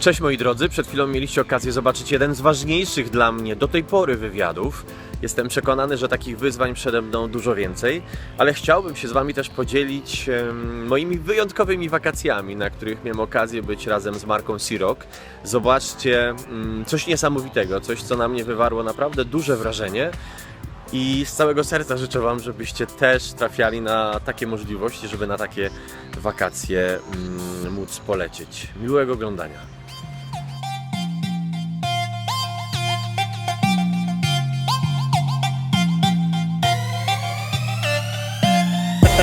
Cześć moi drodzy, przed chwilą mieliście okazję zobaczyć jeden z ważniejszych dla mnie do tej pory wywiadów. Jestem przekonany, że takich wyzwań przede mną dużo więcej, ale chciałbym się z Wami też podzielić moimi wyjątkowymi wakacjami, na których miałem okazję być razem z Marką Sirok. Zobaczcie mm, coś niesamowitego, coś co na mnie wywarło naprawdę duże wrażenie. I z całego serca życzę Wam, żebyście też trafiali na takie możliwości, żeby na takie wakacje mm, móc polecieć. Miłego oglądania.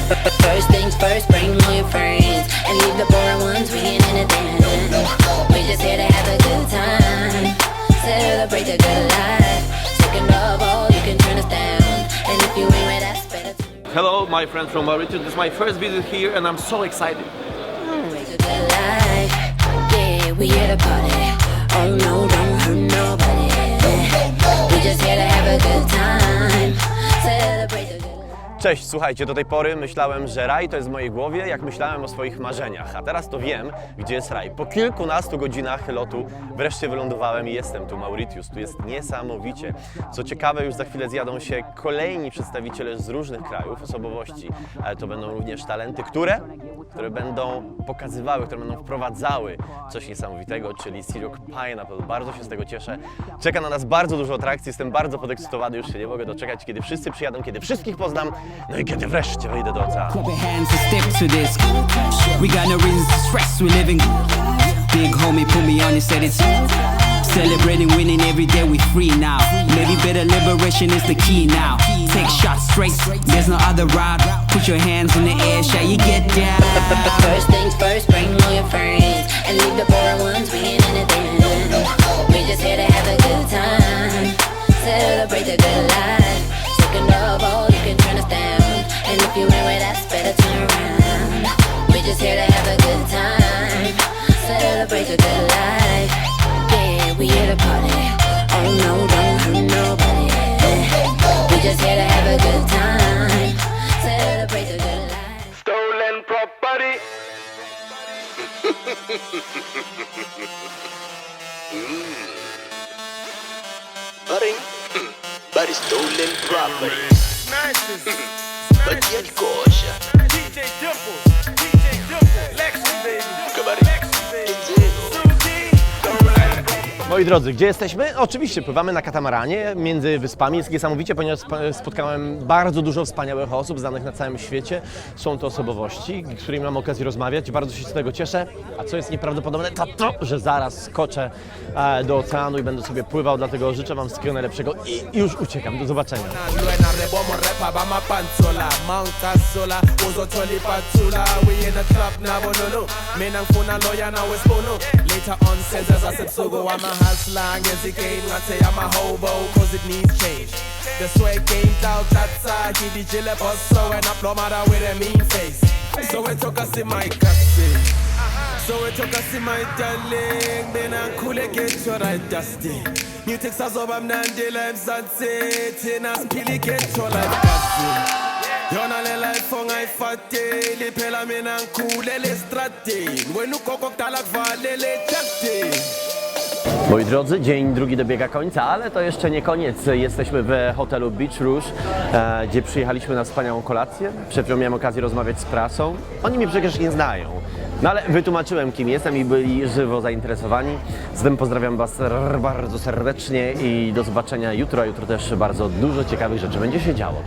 First things first, bring all your friends and leave the boring ones we ain't entertaining. We just here to have a good time, celebrate the good life. Second of all, you can turn us down, and if you ain't with us, better Hello, my friends from Mauritius. This is my first visit here, and I'm so excited. We just here to have a good time. Celebrate Cześć, słuchajcie, do tej pory myślałem, że raj to jest w mojej głowie, jak myślałem o swoich marzeniach. A teraz to wiem, gdzie jest raj. Po kilkunastu godzinach lotu wreszcie wylądowałem i jestem tu, Mauritius. Tu jest niesamowicie. Co ciekawe, już za chwilę zjadą się kolejni przedstawiciele z różnych krajów, osobowości, ale to będą również talenty, które, które będą pokazywały, które będą wprowadzały coś niesamowitego, czyli Sirok Pineapple. Bardzo się z tego cieszę. Czeka na nas bardzo dużo atrakcji, jestem bardzo podekscytowany, już się nie mogę doczekać, kiedy wszyscy przyjadą, kiedy wszystkich poznam, no i kiedy wreszcie wejdę do oceanu. Clap your hands and step to this. We got no reasons to stress, we living. Big homie put me on and said it's celebrating winning every day we free now. Maybe better liberation is the key now. Take shots straight, there's no other route. Put your hands in the air, shall you get down? First things first, bring all your friends and leave the boring ones we the entertaining. We just here to have a good time, celebrate the good life. Second of all, you can turn us down, and if you ain't with us, better turn around. We're just here to have a good time, celebrate the good life. Yeah, we here to party. Oh no, don't hurt nobody. We're just here to have a good time, celebrate the good life. Stolen property. Buddy, buddy stolen property. Smashes. Smashes. DJ Dimples. Moi drodzy, gdzie jesteśmy? Oczywiście pływamy na katamaranie między wyspami. Jest niesamowicie, ponieważ spotkałem bardzo dużo wspaniałych osób znanych na całym świecie. Są to osobowości, z którymi mam okazję rozmawiać. Bardzo się z tego cieszę. A co jest nieprawdopodobne, to to, że zaraz skoczę e, do oceanu i będę sobie pływał. Dlatego życzę Wam wszystkiego najlepszego i już uciekam. Do zobaczenia. Later on I said so go I'm a As long as it game, I say I'm a hobo, cause it needs change. The sweat came out outside, he the jail bus, so and up no matter with a mean face. So we took us in my castle. So we took us in my darling, then I cool against your right dusty. New Texas of I'm not the lime sunset, and I'm pilly get your life castle. yona le life ongayifateli phela mina ngikhulele esitradeni wena ugogo kudala kuvalele ejakdeni Moi drodzy, dzień drugi dobiega końca, ale to jeszcze nie koniec. Jesteśmy w hotelu Beach Rouge, e, gdzie przyjechaliśmy na wspaniałą kolację. Przed chwilą miałem okazję rozmawiać z prasą. Oni mnie przecież nie znają. No ale wytłumaczyłem, kim jestem i byli żywo zainteresowani. Zatem pozdrawiam Was bardzo serdecznie i do zobaczenia jutro. A jutro też bardzo dużo ciekawych rzeczy będzie się działo.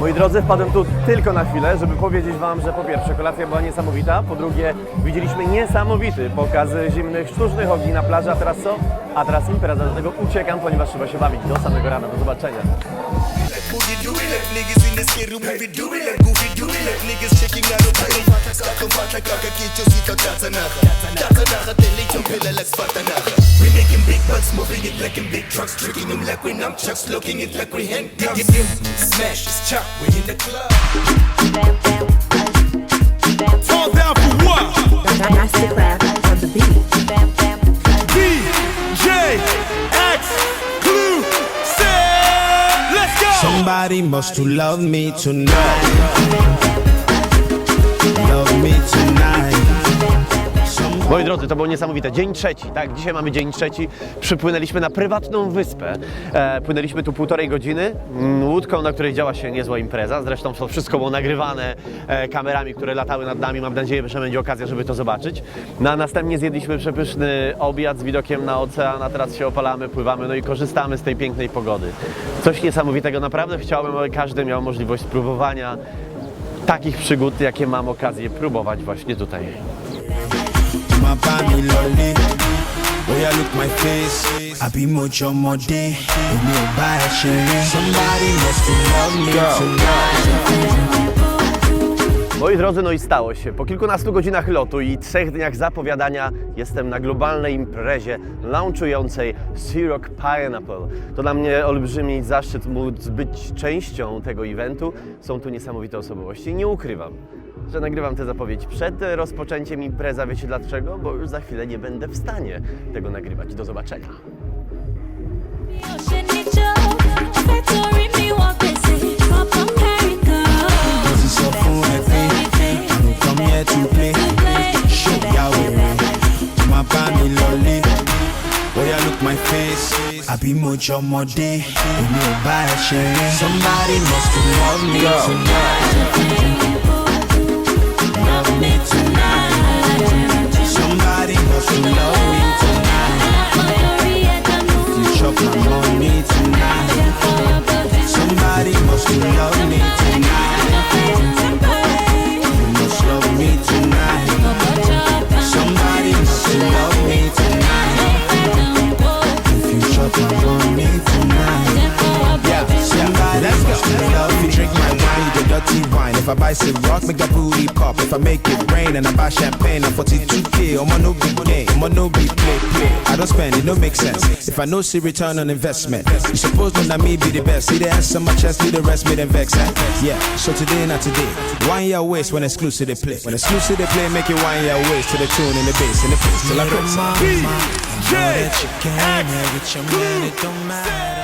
Moi drodzy, wpadłem tu tylko na chwilę, żeby powiedzieć Wam, że po pierwsze kolacja była niesamowita, po drugie widzieliśmy niesamowity pokaz zimnych sztucznych ogni na plaży, a teraz co? A teraz impreza, dlatego uciekam, ponieważ trzeba się bawić do samego rana. Do zobaczenia. We handcuffs. Smash is chop, we in the club. Fall down for what? Mastercraft on the beat. DJ Set Let's go! Somebody must to love me tonight. Love me tonight. Moi drodzy, to było niesamowite. Dzień trzeci, tak? Dzisiaj mamy dzień trzeci. Przypłynęliśmy na prywatną wyspę. E, płynęliśmy tu półtorej godziny mm, łódką, na której działa się niezła impreza. Zresztą to wszystko było nagrywane e, kamerami, które latały nad nami. Mam nadzieję, że będzie okazja, żeby to zobaczyć. No, a następnie zjedliśmy przepyszny obiad z widokiem na ocean, a teraz się opalamy, pływamy, no i korzystamy z tej pięknej pogody. Coś niesamowitego. Naprawdę chciałbym, aby każdy miał możliwość spróbowania takich przygód, jakie mam okazję próbować właśnie tutaj. Yeah, look my face. Somebody must love me tonight. Moi drodzy, no i stało się. Po kilkunastu godzinach lotu i trzech dniach zapowiadania jestem na globalnej imprezie launchującej Ciroc Pineapple. To dla mnie olbrzymi zaszczyt móc być częścią tego eventu. Są tu niesamowite osobowości nie ukrywam, że nagrywam tę zapowiedź przed rozpoczęciem impreza. Wiecie dlaczego? Bo już za chwilę nie będę w stanie tego nagrywać. Do zobaczenia. Cause it's so full and free. I don't come here to play. Show Yahweh. you know I buy some rock, make the booty pop. If I make it rain and I buy champagne, I'm 42k. I'm on no big game, I'm on no big play, play. I don't spend it, no make sense. If I know see return on investment, you suppose know that me be the best. See the answer my chest, leave the rest made them vex. Yeah, so today, not today. Wine your waist when exclusive they play. When exclusive they play, make it wine your waist to the tune in the bass, in the bass, till I press. DJ, with your man, it don't matter.